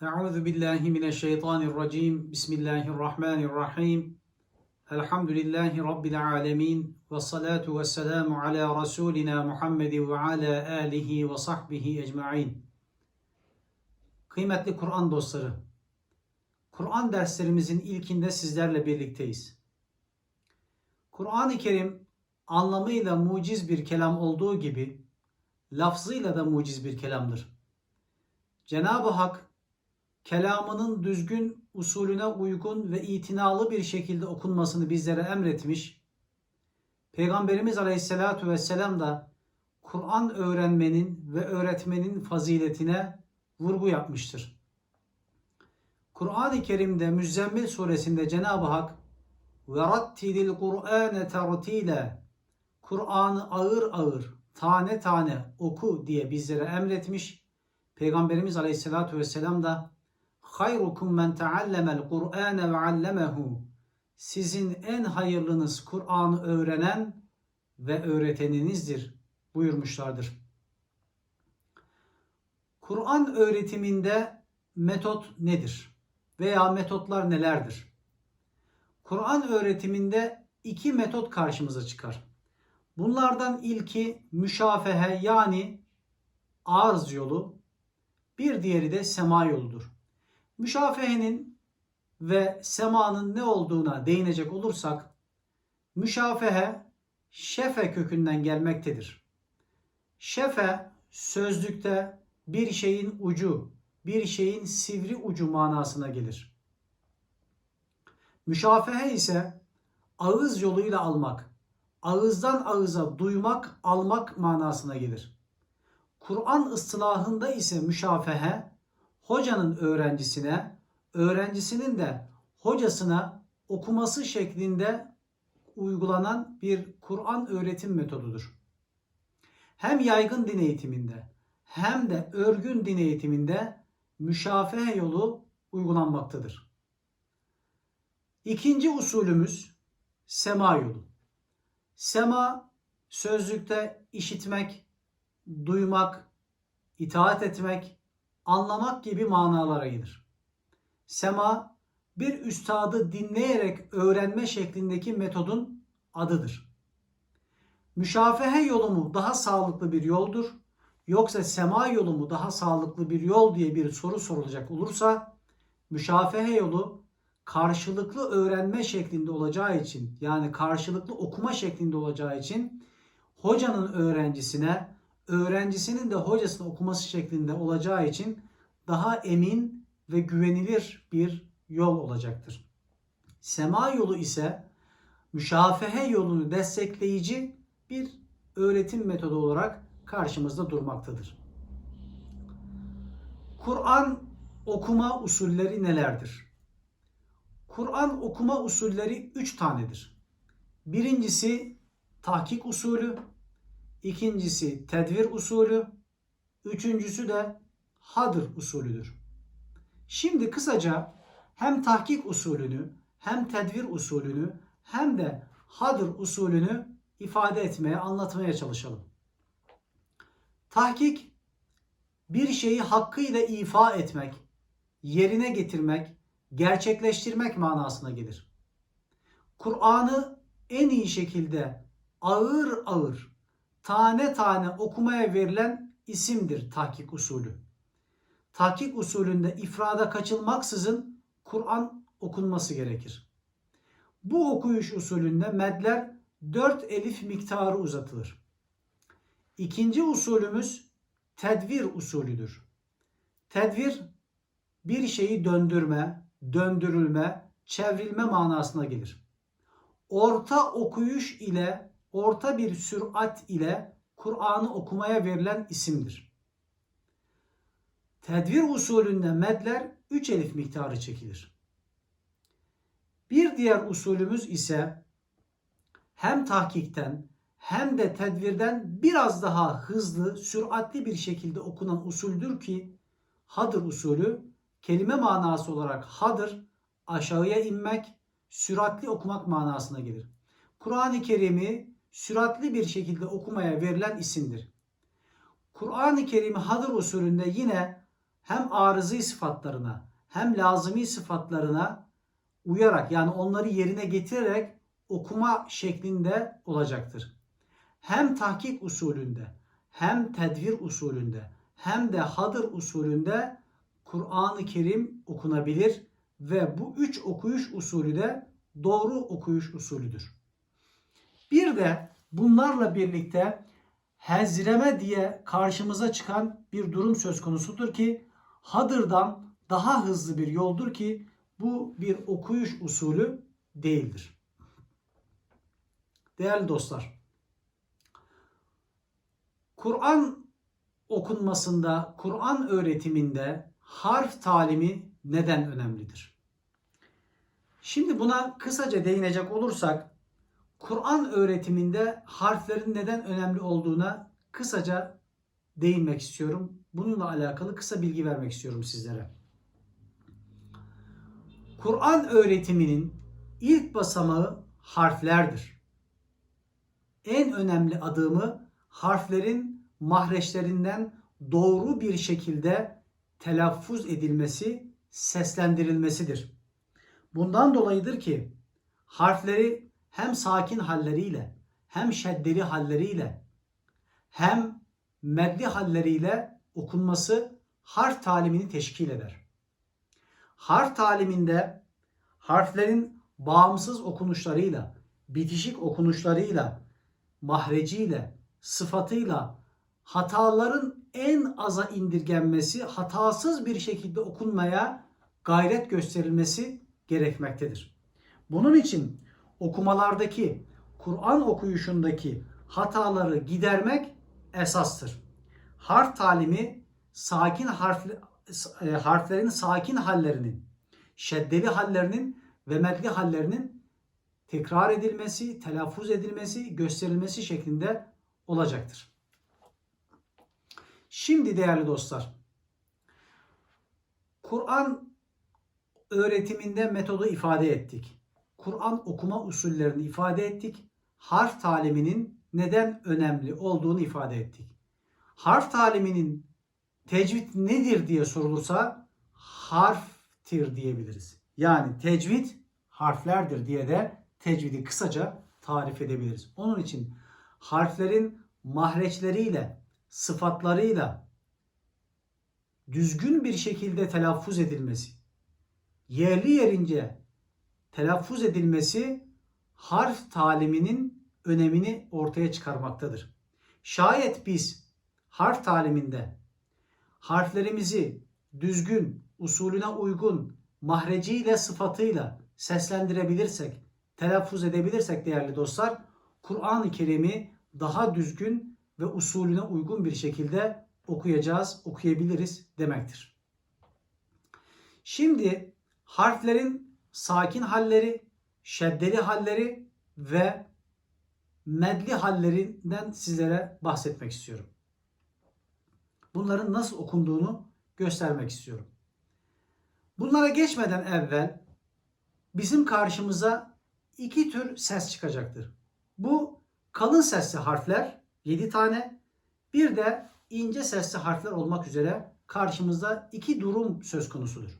Euzu billahi mineşşeytanirracim. Bismillahirrahmanirrahim. Elhamdülillahi rabbil alamin ve salatu vesselamu ala rasulina Muhammed ve ala alihi ve sahbihi ecmaîn. Kıymetli Kur'an dostları, Kur'an derslerimizin ilkinde sizlerle birlikteyiz. Kur'an-ı Kerim anlamıyla muciz bir kelam olduğu gibi lafzıyla da muciz bir kelamdır. Cenab-ı Hak kelamının düzgün usulüne uygun ve itinalı bir şekilde okunmasını bizlere emretmiş. Peygamberimiz Aleyhisselatü Vesselam da Kur'an öğrenmenin ve öğretmenin faziletine vurgu yapmıştır. Kur'an-ı Kerim'de Müzzemmil suresinde Cenab-ı Hak وَرَتِّلِ الْقُرْآنَ تَرْتِيلًا Kur'an'ı ağır ağır, tane tane oku diye bizlere emretmiş. Peygamberimiz Aleyhisselatü Vesselam da hayrukum men teallemel Kur'ane ve allemehu sizin en hayırlınız Kur'an'ı öğrenen ve öğreteninizdir buyurmuşlardır. Kur'an öğretiminde metot nedir? Veya metotlar nelerdir? Kur'an öğretiminde iki metot karşımıza çıkar. Bunlardan ilki müşafehe yani arz yolu, bir diğeri de sema yoludur. Müşafehenin ve semanın ne olduğuna değinecek olursak, müşafehe şefe kökünden gelmektedir. Şefe sözlükte bir şeyin ucu, bir şeyin sivri ucu manasına gelir. Müşafehe ise ağız yoluyla almak, ağızdan ağıza duymak, almak manasına gelir. Kur'an ıstılahında ise müşafehe hocanın öğrencisine, öğrencisinin de hocasına okuması şeklinde uygulanan bir Kur'an öğretim metodudur. Hem yaygın din eğitiminde hem de örgün din eğitiminde müşafehe yolu uygulanmaktadır. İkinci usulümüz sema yolu. Sema sözlükte işitmek, duymak, itaat etmek, anlamak gibi manalara gelir. Sema bir üstadı dinleyerek öğrenme şeklindeki metodun adıdır. Müşafehe yolu mu daha sağlıklı bir yoldur yoksa sema yolu mu daha sağlıklı bir yol diye bir soru sorulacak olursa müşafehe yolu karşılıklı öğrenme şeklinde olacağı için yani karşılıklı okuma şeklinde olacağı için hocanın öğrencisine öğrencisinin de hocasını okuması şeklinde olacağı için daha emin ve güvenilir bir yol olacaktır. Sema yolu ise müşafehe yolunu destekleyici bir öğretim metodu olarak karşımızda durmaktadır. Kur'an okuma usulleri nelerdir? Kur'an okuma usulleri üç tanedir. Birincisi tahkik usulü, ikincisi tedvir usulü, üçüncüsü de hadır usulüdür. Şimdi kısaca hem tahkik usulünü, hem tedvir usulünü, hem de hadır usulünü ifade etmeye, anlatmaya çalışalım. Tahkik bir şeyi hakkıyla ifa etmek, yerine getirmek, gerçekleştirmek manasına gelir. Kur'an'ı en iyi şekilde ağır ağır, tane tane okumaya verilen isimdir tahkik usulü. Tahkik usulünde ifrada kaçılmaksızın Kur'an okunması gerekir. Bu okuyuş usulünde medler 4 elif miktarı uzatılır. İkinci usulümüz tedvir usulüdür. Tedvir bir şeyi döndürme, döndürülme, çevrilme manasına gelir. Orta okuyuş ile, orta bir sürat ile Kur'an'ı okumaya verilen isimdir. Tedvir usulünde medler 3 elif miktarı çekilir. Bir diğer usulümüz ise hem tahkikten hem de tedvirden biraz daha hızlı, süratli bir şekilde okunan usuldür ki hadır usulü kelime manası olarak hadır aşağıya inmek, süratli okumak manasına gelir. Kur'an-ı Kerim'i süratli bir şekilde okumaya verilen isimdir. Kur'an-ı Kerim'i hadır usulünde yine hem arızi sıfatlarına hem lazımi sıfatlarına uyarak yani onları yerine getirerek okuma şeklinde olacaktır. Hem tahkik usulünde hem tedvir usulünde hem de hadır usulünde Kur'an-ı Kerim okunabilir ve bu üç okuyuş usulü de doğru okuyuş usulüdür. Bir de bunlarla birlikte hezreme diye karşımıza çıkan bir durum söz konusudur ki hadırdan daha hızlı bir yoldur ki bu bir okuyuş usulü değildir. Değerli dostlar, Kur'an okunmasında, Kur'an öğretiminde harf talimi neden önemlidir? Şimdi buna kısaca değinecek olursak, Kur'an öğretiminde harflerin neden önemli olduğuna kısaca değinmek istiyorum. Bununla alakalı kısa bilgi vermek istiyorum sizlere. Kur'an öğretiminin ilk basamağı harflerdir. En önemli adımı harflerin mahreçlerinden doğru bir şekilde telaffuz edilmesi, seslendirilmesidir. Bundan dolayıdır ki harfleri hem sakin halleriyle, hem şeddeli halleriyle, hem medli halleriyle okunması harf talimini teşkil eder. Harf taliminde harflerin bağımsız okunuşlarıyla, bitişik okunuşlarıyla, mahreciyle, sıfatıyla hataların en aza indirgenmesi, hatasız bir şekilde okunmaya gayret gösterilmesi gerekmektedir. Bunun için okumalardaki, Kur'an okuyuşundaki hataları gidermek esastır. Harf talimi sakin harfli, e, harflerin sakin hallerinin, şeddeli hallerinin ve medli hallerinin tekrar edilmesi, telaffuz edilmesi, gösterilmesi şeklinde olacaktır. Şimdi değerli dostlar, Kur'an öğretiminde metodu ifade ettik. Kur'an okuma usullerini ifade ettik. Harf taliminin neden önemli olduğunu ifade ettik. Harf taliminin tecvid nedir diye sorulursa harftir diyebiliriz. Yani tecvid harflerdir diye de tecvidi kısaca tarif edebiliriz. Onun için harflerin mahreçleriyle, sıfatlarıyla düzgün bir şekilde telaffuz edilmesi, yerli yerince telaffuz edilmesi harf taliminin önemini ortaya çıkarmaktadır. Şayet biz harf taliminde harflerimizi düzgün, usulüne uygun, mahreciyle, sıfatıyla seslendirebilirsek, telaffuz edebilirsek değerli dostlar, Kur'an-ı Kerim'i daha düzgün ve usulüne uygun bir şekilde okuyacağız, okuyabiliriz demektir. Şimdi harflerin sakin halleri, şeddeli halleri ve medli hallerinden sizlere bahsetmek istiyorum. Bunların nasıl okunduğunu göstermek istiyorum. Bunlara geçmeden evvel bizim karşımıza iki tür ses çıkacaktır. Bu kalın sesli harfler 7 tane bir de ince sesli harfler olmak üzere karşımızda iki durum söz konusudur.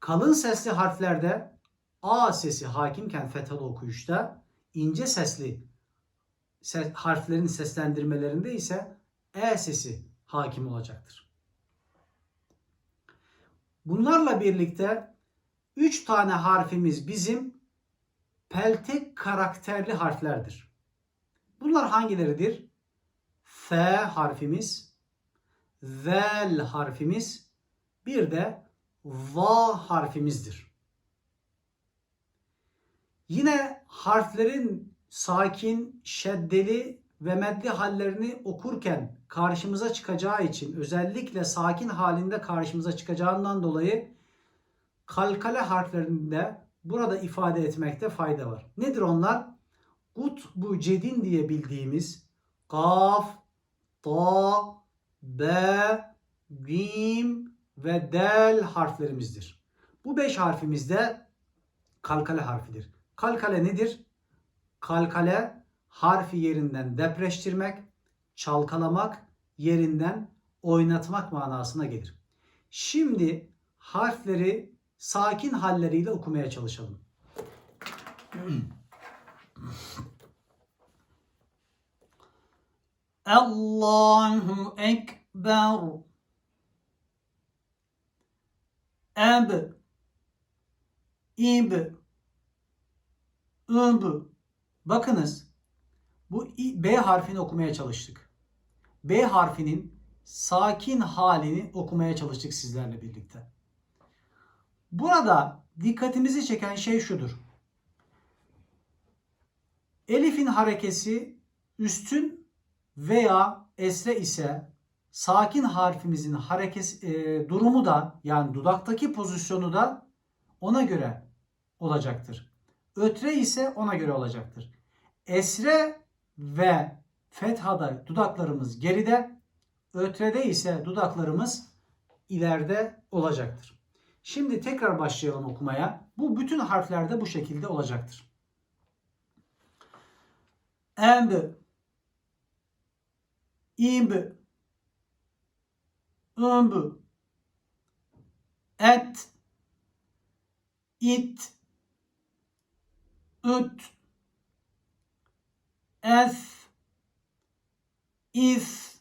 Kalın sesli harflerde A sesi hakimken fethalı okuyuşta ince sesli ses, harflerin seslendirmelerinde ise E sesi hakim olacaktır. Bunlarla birlikte 3 tane harfimiz bizim peltek karakterli harflerdir. Bunlar hangileridir? F harfimiz, zel harfimiz, bir de va harfimizdir. Yine harflerin sakin, şeddeli ve medli hallerini okurken karşımıza çıkacağı için özellikle sakin halinde karşımıza çıkacağından dolayı kalkale harflerinde burada ifade etmekte fayda var. Nedir onlar? Kutbu cedin diye bildiğimiz kaf, ta, be, gim ve del harflerimizdir. Bu beş harfimiz de kalkale harfidir. Kalkale nedir? Kalkale harfi yerinden depreştirmek, çalkalamak, yerinden oynatmak manasına gelir. Şimdi harfleri sakin halleriyle okumaya çalışalım. Allahu Ekber. Eb. İb. Üb. Bakınız. Bu B harfini okumaya çalıştık. B harfinin sakin halini okumaya çalıştık sizlerle birlikte. Burada dikkatimizi çeken şey şudur. Elif'in harekesi üstün veya esre ise sakin harfimizin harekesi e, durumu da yani dudaktaki pozisyonu da ona göre olacaktır. Ötre ise ona göre olacaktır. Esre ve fethada dudaklarımız geride, ötrede ise dudaklarımız ileride olacaktır. Şimdi tekrar başlayalım okumaya. Bu bütün harflerde bu şekilde olacaktır. Emb, imb, ımb, et, it, üt, es, is,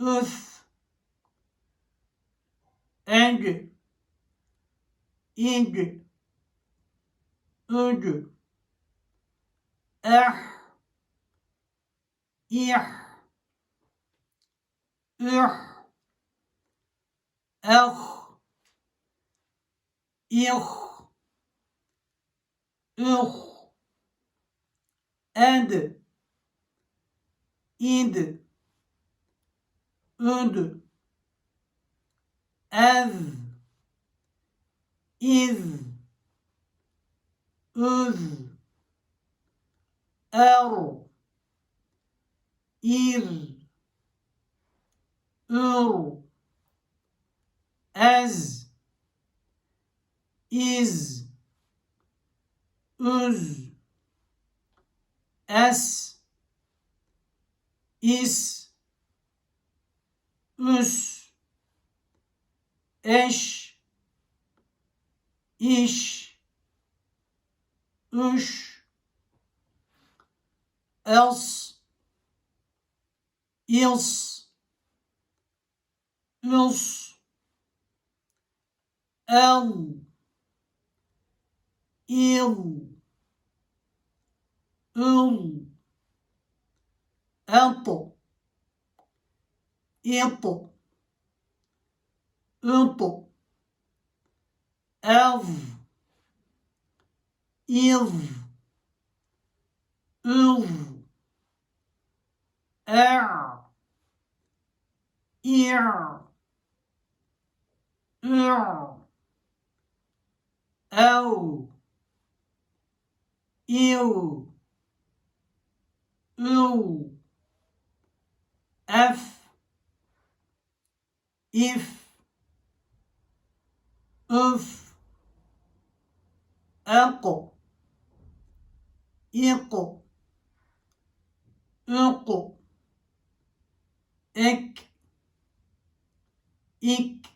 üs, eng, ing, üg, eh, ih, üh, eh, ih, üh, and, ind, ünd, ez, iz, üz, er, ir, ür, ez, iz, üz, es, is, üs, eş, iş, üş, els, ils, üls, el, il, ül, ento, ento, ento, ev, iv, ül, er, ir, ev, iu, ü, ef, if, üf, eko, iko, iko, ek, ik,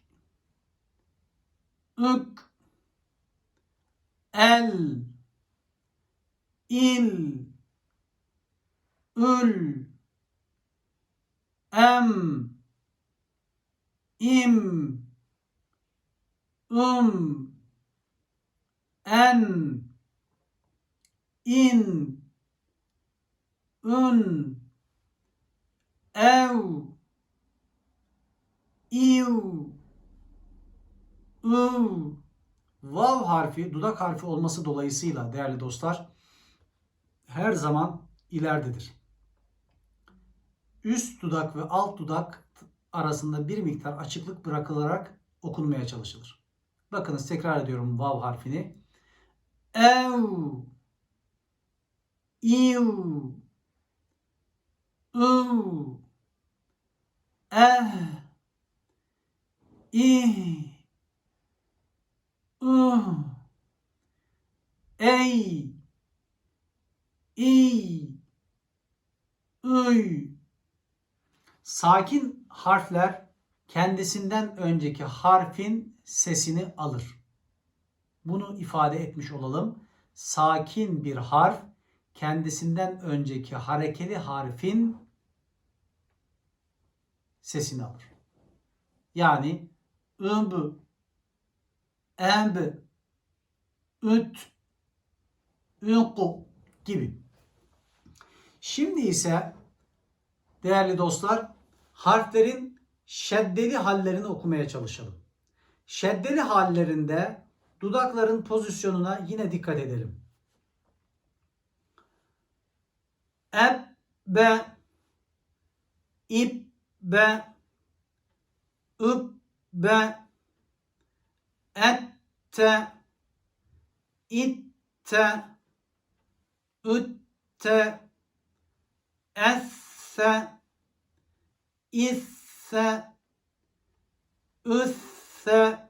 ük, el, il, ül, em, im, um, en, in, ün, ev, iu, ü, vav harfi dudak harfi olması dolayısıyla değerli dostlar her zaman ileridedir. Üst dudak ve alt dudak arasında bir miktar açıklık bırakılarak okunmaya çalışılır. Bakınız tekrar ediyorum vav harfini. Ev, iu, ü, eh, ih, ey, i, üy. Sakin harfler kendisinden önceki harfin sesini alır. Bunu ifade etmiş olalım. Sakin bir harf kendisinden önceki harekeli harfin sesini alır. Yani ımbı, embı, üt, ünku gibi. Şimdi ise değerli dostlar harflerin şeddeli hallerini okumaya çalışalım. Şeddeli hallerinde dudakların pozisyonuna yine dikkat edelim. Eb, be, ip, be, üp, be, ette, itte, ütte, esse, isse, üsse,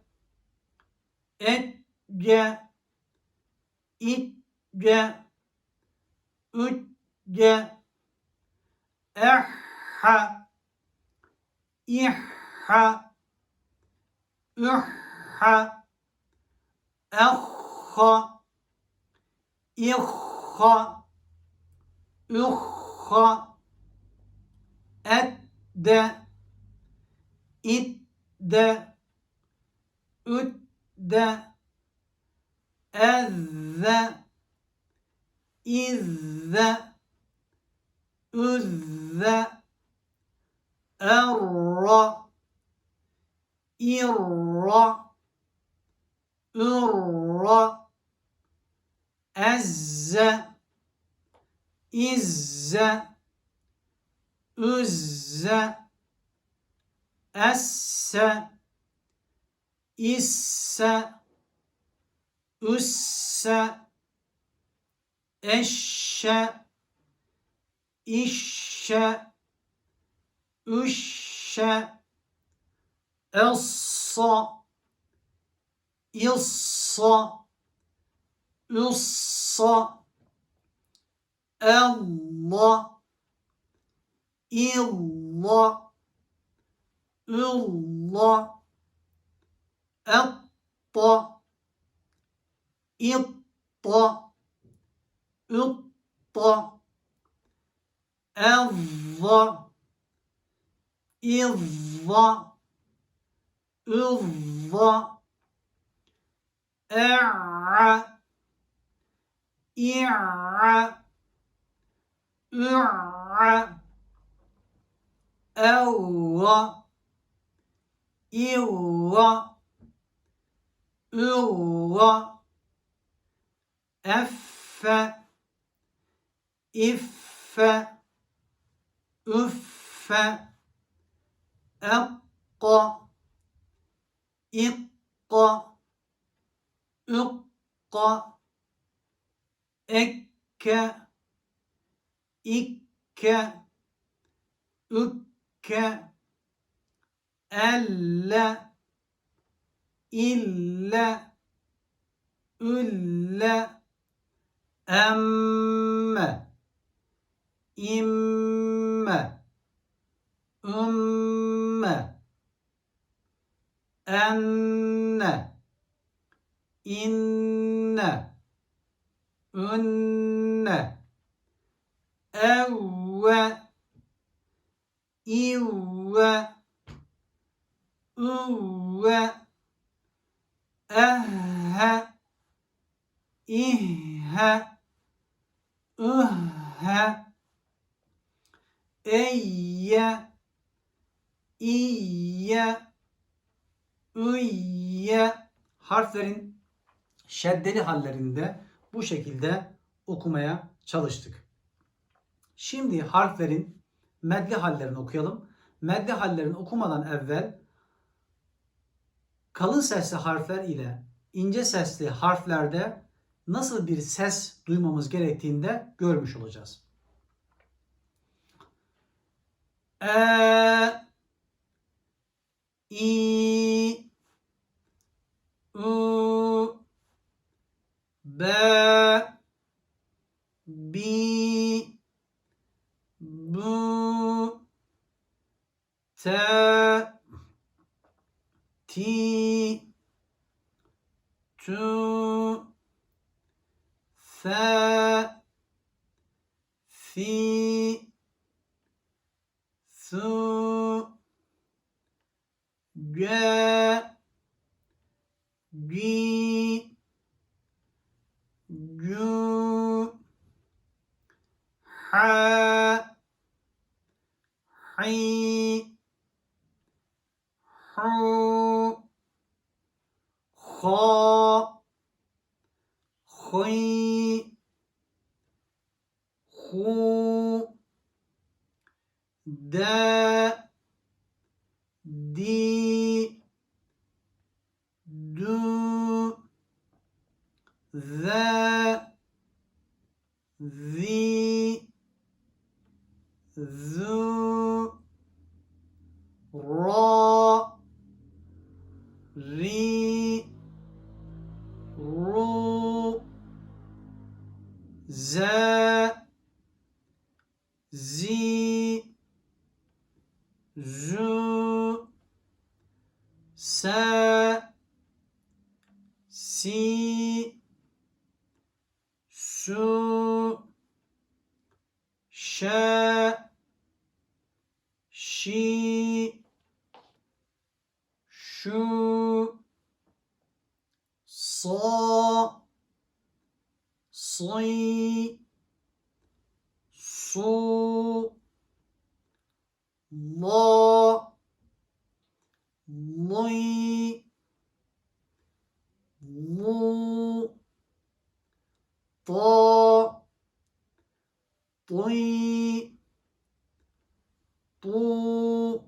etce, itce, ütce, ehha, ihha, ühha, ehha, ihha, ühha, edde, idde, üdde, ezze, izze, üzze, erra, irra, ürra, ezze, izze, üzze, esse, isse, üsse, eşşe, işşe, üşşe, essa, issa, üssa, Allah, illa, illa, etta, itta, utta, evva, ivva, ıvva, e'a, i'ra, ü'a, evva, ivva, ıvva, effe, iffe, üffe, ekka, ikka, اق إك إك إك الا الا الا أم إم أم أن. İnne, ünne, evve, ivve, üvve, ehhe, ihhe, ühhe, eyye, iyye, üyye harflerin şeddeli hallerinde bu şekilde okumaya çalıştık. Şimdi harflerin medli hallerini okuyalım. Medli hallerini okumadan evvel kalın sesli harfler ile ince sesli harflerde nasıl bir ses duymamız gerektiğini de görmüş olacağız. E, i, はい、ほ、ほ、zu se si su şe şi şu sa si su lo, lui, lu, to, tui, tu,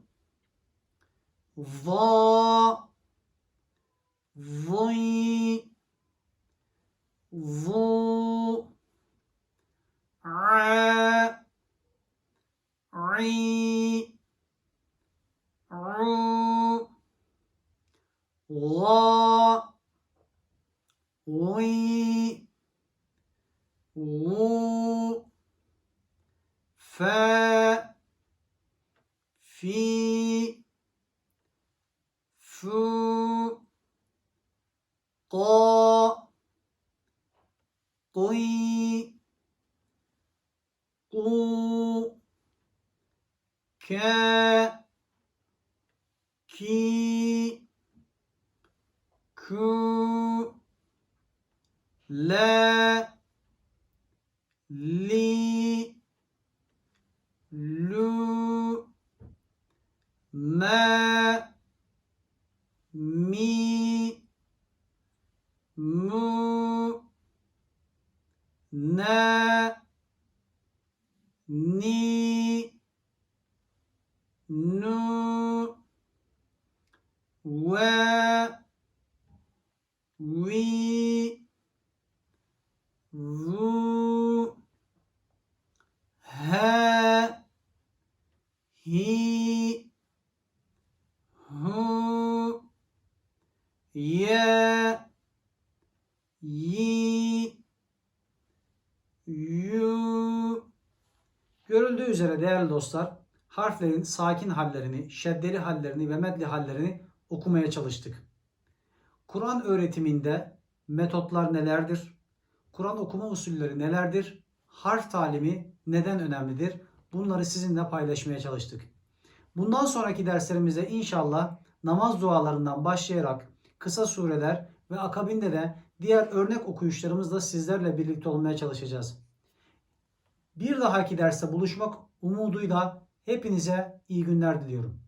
ki hu ya yi yu Görüldüğü üzere değerli dostlar harflerin sakin hallerini, şeddeli hallerini ve medli hallerini okumaya çalıştık. Kur'an öğretiminde metotlar nelerdir? Kur'an okuma usulleri nelerdir? Harf talimi neden önemlidir? Bunları sizinle paylaşmaya çalıştık. Bundan sonraki derslerimizde inşallah namaz dualarından başlayarak kısa sureler ve akabinde de diğer örnek okuyuşlarımızla sizlerle birlikte olmaya çalışacağız. Bir dahaki derste buluşmak umuduyla hepinize iyi günler diliyorum.